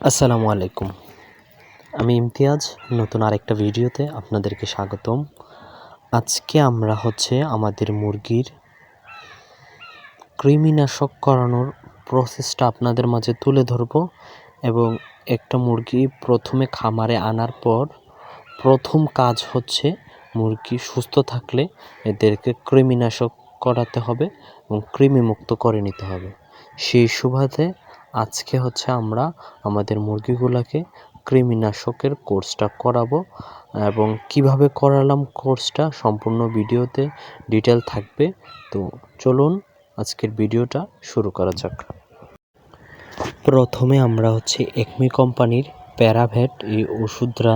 আসসালামু আলাইকুম। আমি ইমতিয়াজ, নতুন আরেকটা ভিডিওতে আপনাদেরকে স্বাগতম। আজকে আমরা হচ্ছে আমাদের মুরগির কৃমিনাশক করানোর প্রসেসটা আপনাদের মাঝে তুলে ধরব এবং একটা মুরগি প্রথমে খামারে আনার পর প্রথম কাজ হচ্ছে মুরগি সুস্থ থাকলে এদেরকে কৃমিনাশক করাতে হবে এবং কৃমিমুক্ত করে নিতে হবে। সেই সুবাদে আজকে হচ্ছে আমরা আমাদের মুরগিগুলোকে কৃমিনাশকের কোর্সটা করাবো এবং কীভাবে করালাম কোর্সটা সম্পূর্ণ ভিডিওতে ডিটেল থাকবে। তো চলুন আজকের ভিডিওটা শুরু করা যাক। প্রথমে আমরা হচ্ছে একমি কোম্পানির প্যারাভেট এই ওষুধরা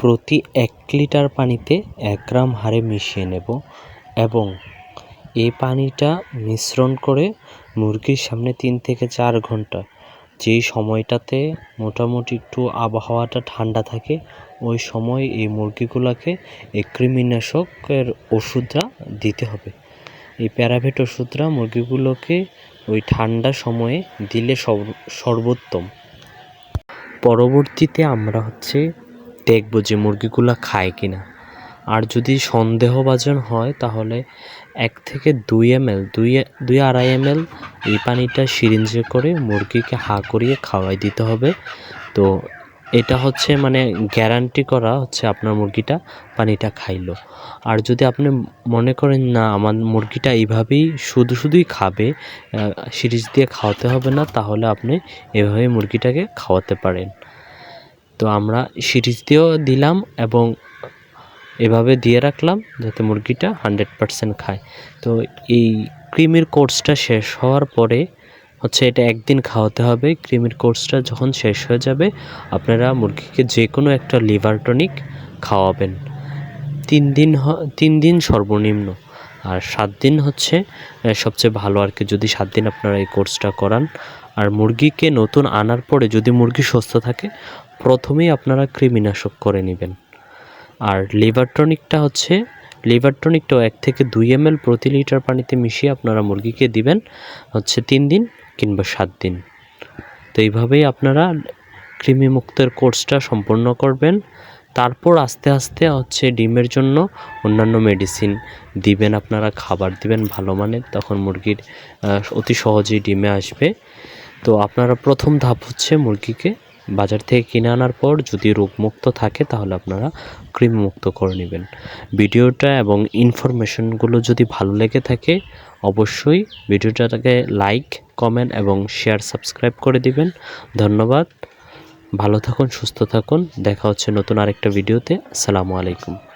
প্রতি এক লিটার পানিতে এক গ্রাম হারে মিশিয়ে নেব এবং এই পানিটা মিশ্রণ করে মুরগির সামনে তিন থেকে চার ঘণ্টা। যেই সময়টাতে মোটামুটি একটু আবহাওয়াটা ঠান্ডা থাকে, ওই সময় এই মুরগিগুলোকে এই কৃমিনাশকের ওষুধটা দিতে হবে। এই প্যারাভেট ওষুধটা মুরগিগুলোকে ওই ঠান্ডা সময়ে দিলে সর্বোত্তম। পরবর্তীতে আমরা হচ্ছে দেখব যে মুরগিগুলো খায় কিনা। আর যদি সন্দেহভাজন হয়, তাহলে এক থেকে দুই এম এল দুই দুই আড়াই এম এল এই পানিটা সিরিঞ্জে করে মুরগিকে হা করিয়ে খাওয়াই দিতে হবে। তো এটা হচ্ছে মানে গ্যারান্টি করা হচ্ছে আপনার মুরগিটা পানিটা খাইলো। আর যদি আপনি মনে করেন না, আমার মুরগিটা এইভাবেই শুধু শুধুই খাবে সিরিজ দিয়ে খাওয়াতে হবে না, তাহলে আপনি এভাবে মুরগিটাকে খাওয়াতে পারেন। তো আমরা সিরিজ দিয়েও দিলাম এবং এভাবে দিয়ে রাখলাম যাতে মুরগিটা হান্ড্রেড পারসেন্ট খায়। তো এই ক্রিমের কোর্সটা শেষ হওয়ার পরে হচ্ছে এটা একদিন খাওয়াতে হবে। ক্রিমের কোর্সটা যখন শেষ হয়ে যাবে, আপনারা মুরগিকে যে কোনো একটা লিভার টনিক খাওয়াবেন। তিন দিন তিন দিন সর্বনিম্ন। আর সাত দিন হচ্ছে সবচেয়ে ভালো আর কি, যদি সাত দিন আপনারা এই কোর্সটা করান। আর মুরগিকে নতুন আনার পরে যদি মুরগি সুস্থ থাকে, প্রথমেই আপনারা কৃমিনাশক করে নেবেন। আর লিভার টনিকটা হচ্ছে লিভার টনিকটাও এক থেকে দুই এম প্রতি লিটার পানিতে মিশিয়ে আপনারা মুরগিকে দিবেন হচ্ছে তিন দিন কিংবা সাত দিন। তো এইভাবেই আপনারা কৃমিমুক্তের কোর্সটা সম্পূর্ণ করবেন। তারপর আস্তে আস্তে হচ্ছে ডিমের জন্য অন্যান্য মেডিসিন দিবেন আপনারা, খাবার দিবেন ভালো মানের, তখন মুরগির অতি সহজেই ডিমে আসবে। তো আপনারা প্রথম ধাপ হচ্ছে মুরগিকে বাজার থেকে কিনে আনার পর যদি রোগমুক্ত থাকে, তাহলে আপনারা ক্রিমমুক্ত করে নেবেন। ভিডিওটা এবং ইনফরমেশনগুলো যদি ভালো লেগে থাকে, অবশ্যই ভিডিওটাকে লাইক, কমেন্ট এবং শেয়ার, সাবস্ক্রাইব করে দিবেন। ধন্যবাদ। ভালো থাকুন, সুস্থ থাকুন। দেখা হচ্ছে নতুন আরেকটা ভিডিওতে। আসসালামু আলাইকুম।